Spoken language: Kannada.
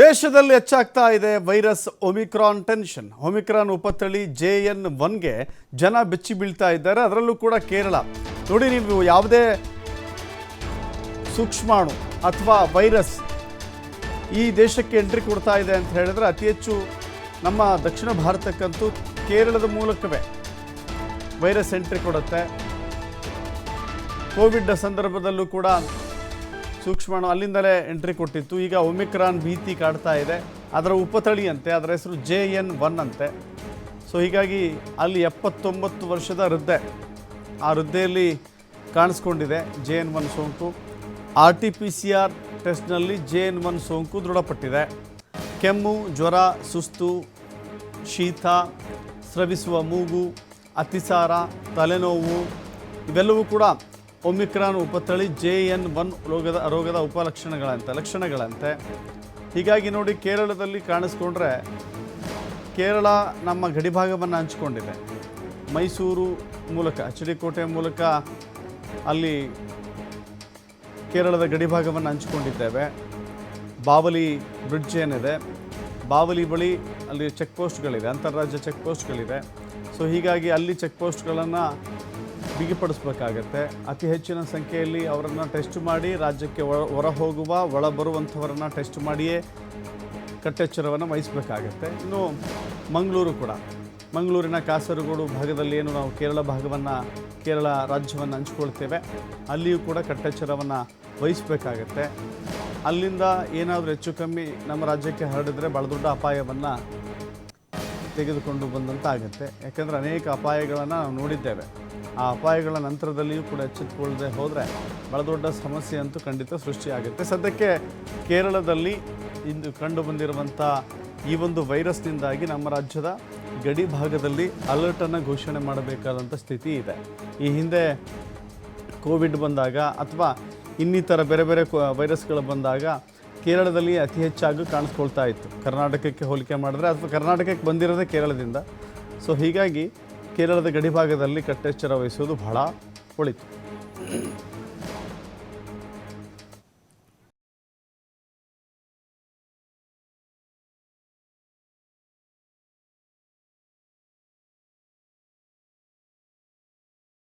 ದೇಶದಲ್ಲಿ ಹೆಚ್ಚಾಗ್ತಾ ಇದೆ ವೈರಸ್ ಒಮಿಕ್ರಾನ್ ಟೆನ್ಷನ್. ಒಮಿಕ್ರಾನ್ ಉಪತಳಿ ಜೆ ಎನ್ ಒನ್ಗೆ ಜನ ಬೆಚ್ಚಿ ಬೀಳ್ತಾ ಇದ್ದಾರೆ. ಅದರಲ್ಲೂ ಕೂಡ ಕೇರಳ. ನೋಡಿ ನೀವು ಯಾವುದೇ ಸೂಕ್ಷ್ಮಾಣು ಅಥವಾ ವೈರಸ್ ಈ ದೇಶಕ್ಕೆ ಎಂಟ್ರಿ ಕೊಡ್ತಾ ಇದೆ ಅಂತ ಹೇಳಿದ್ರೆ ಅತಿ ಹೆಚ್ಚು ನಮ್ಮ ದಕ್ಷಿಣ ಭಾರತಕ್ಕಂತೂ ಕೇರಳದ ಮೂಲಕವೇ ವೈರಸ್ ಎಂಟ್ರಿ ಕೊಡುತ್ತೆ. ಕೋವಿಡ್ ಸಂದರ್ಭದಲ್ಲೂ ಕೂಡ ಸೂಕ್ಷ್ಮಾಣು ಅಲ್ಲಿಂದಲೇ ಎಂಟ್ರಿ ಕೊಟ್ಟಿತ್ತು. ಈಗ ಒಮಿಕ್ರಾನ್ ಭೀತಿ ಕಾಡ್ತಾ ಇದೆ. ಅದರ ಉಪತಳಿ ಅಂತೆ ಅದರ ಹೆಸರು ಜೆ ಎನ್ ಒನ್ ಅಂತೆ. ಸೊ ಹೀಗಾಗಿ ಅಲ್ಲಿ ಎಪ್ಪತ್ತೊಂಬತ್ತು ವರ್ಷದ ವೃದ್ಧೆ ಆ ವೃದ್ಧೆಯಲ್ಲಿ ಕಾಣಿಸ್ಕೊಂಡಿದೆ, ಜೆ ಎನ್ ಒನ್ ಸೋಂಕು. R T P C R ಟೆಸ್ಟ್ನಲ್ಲಿ ಜೆ ಎನ್ ಒನ್ ಸೋಂಕು ದೃಢಪಟ್ಟಿದೆ. ಕೆಮ್ಮು, ಜ್ವರ, ಸುಸ್ತು, ಶೀತ, ಸ್ರವಿಸುವ ಮೂಗು, ಅತಿಸಾರ, ತಲೆನೋವು, ಇವೆಲ್ಲವೂ ಕೂಡ ಒಮಿಕ್ರಾನ್ ಉಪತಳಿ ಜೆ ಎನ್ ಒನ್ ರೋಗದ ರೋಗದ ಉಪಲಕ್ಷಣಗಳಂತೆ, ಲಕ್ಷಣಗಳಂತೆ. ಹೀಗಾಗಿ ನೋಡಿ ಕೇರಳದಲ್ಲಿ ಕಾಣಿಸ್ಕೊಂಡ್ರೆ ಕೇರಳ ನಮ್ಮ ಗಡಿಭಾಗವನ್ನು ಹಂಚಿಕೊಂಡಿದೆ. ಮೈಸೂರು ಮೂಲಕ, ಅಚ್ಚಡಿಕೋಟೆ ಕೋಟೆ ಮೂಲಕ ಅಲ್ಲಿ ಕೇರಳದ ಗಡಿಭಾಗವನ್ನು ಹಂಚಿಕೊಂಡಿದ್ದೇವೆ. ಬಾವಲಿ ಬ್ರಿಡ್ಜ್ ಏನಿದೆ, ಬಾವಲಿ ಬಳಿ ಅಲ್ಲಿ ಚೆಕ್ ಪೋಸ್ಟ್ಗಳಿದೆ ಅಂತಾರಾಜ್ಯ ಚೆಕ್ ಪೋಸ್ಟ್ಗಳಿದೆ ಸೊ ಹೀಗಾಗಿ ಅಲ್ಲಿ ಚೆಕ್ ಪೋಸ್ಟ್ಗಳನ್ನು ಬಿಗಿಪಡಿಸ್ಬೇಕಾಗತ್ತೆ. ಅತಿ ಹೆಚ್ಚಿನ ಸಂಖ್ಯೆಯಲ್ಲಿ ಅವರನ್ನು ಟೆಸ್ಟ್ ಮಾಡಿ ರಾಜ್ಯಕ್ಕೆ ಹೊರ ಹೋಗುವ ಒಳ ಬರುವಂಥವರನ್ನು ಟೆಸ್ಟ್ ಮಾಡಿಯೇ ಕಟ್ಟೆಚ್ಚರವನ್ನು ವಹಿಸಬೇಕಾಗತ್ತೆ. ಇನ್ನು ಮಂಗಳೂರು ಕೂಡ. ಮಂಗಳೂರಿನ ಕಾಸರಗೋಡು ಭಾಗದಲ್ಲಿ ಏನು ನಾವು ಕೇರಳ ಭಾಗವನ್ನು, ಕೇರಳ ರಾಜ್ಯವನ್ನು ಹಂಚಿಕೊಳ್ತೇವೆ, ಅಲ್ಲಿಯೂ ಕೂಡ ಕಟ್ಟೆಚ್ಚರವನ್ನು ವಹಿಸಬೇಕಾಗತ್ತೆ. ಅಲ್ಲಿಂದ ಏನಾದರೂ ಹೆಚ್ಚು ಕಮ್ಮಿ ನಮ್ಮ ರಾಜ್ಯಕ್ಕೆ ಹರಡಿದ್ರೆ ಭಾಳ ದೊಡ್ಡ ಅಪಾಯವನ್ನು ತೆಗೆದುಕೊಂಡು ಬಂದಂತ ಆಗುತ್ತೆ ಯಾಕೆಂದರೆ ಅನೇಕ ಅಪಾಯಗಳನ್ನು ನಾವು ನೋಡಿದ್ದೇವೆ. ಆ ಅಪಾಯಗಳ ನಂತರದಲ್ಲಿಯೂ ಕೂಡ ಎಚ್ಚೆತ್ತುಕೊಳ್ಳದೆ ಹೋದರೆ ಬಹಳ ದೊಡ್ಡ ಸಮಸ್ಯೆ ಅಂತೂ ಖಂಡಿತ ಸೃಷ್ಟಿಯಾಗುತ್ತೆ. ಸದ್ಯಕ್ಕೆ ಕೇರಳದಲ್ಲಿ ಇಂದು ಕಂಡು ಬಂದಿರುವಂಥ ಈ ಒಂದು ವೈರಸ್ನಿಂದಾಗಿ ನಮ್ಮ ರಾಜ್ಯದ ಗಡಿ ಭಾಗದಲ್ಲಿ ಅಲರ್ಟನ್ನು ಘೋಷಣೆ ಮಾಡಬೇಕಾದಂಥ ಸ್ಥಿತಿ ಇದೆ. ಈ ಹಿಂದೆ ಕೋವಿಡ್ ಬಂದಾಗ ಅಥವಾ ಇನ್ನಿತರ ಬೇರೆ ಬೇರೆ ವೈರಸ್ಗಳು ಬಂದಾಗ ಕೇರಳದಲ್ಲಿ ಅತಿ ಹೆಚ್ಚಾಗಿ ಕಾಣಿಸ್ಕೊಳ್ತಾ ಇತ್ತು. ಕರ್ನಾಟಕಕ್ಕೆ ಹೋಲಿಕೆ ಮಾಡಿದ್ರೆ ಅಥವಾ ಕರ್ನಾಟಕಕ್ಕೆ ಬಂದಿರೋದೇ ಕೇರಳದಿಂದ. ಸೊ ಹೀಗಾಗಿ ಕೇರಳದ ಗಡಿಭಾಗದಲ್ಲಿ ಕಟ್ಟೆಚ್ಚರ ವಹಿಸುವುದು ಬಹಳ ಒಳಿತು.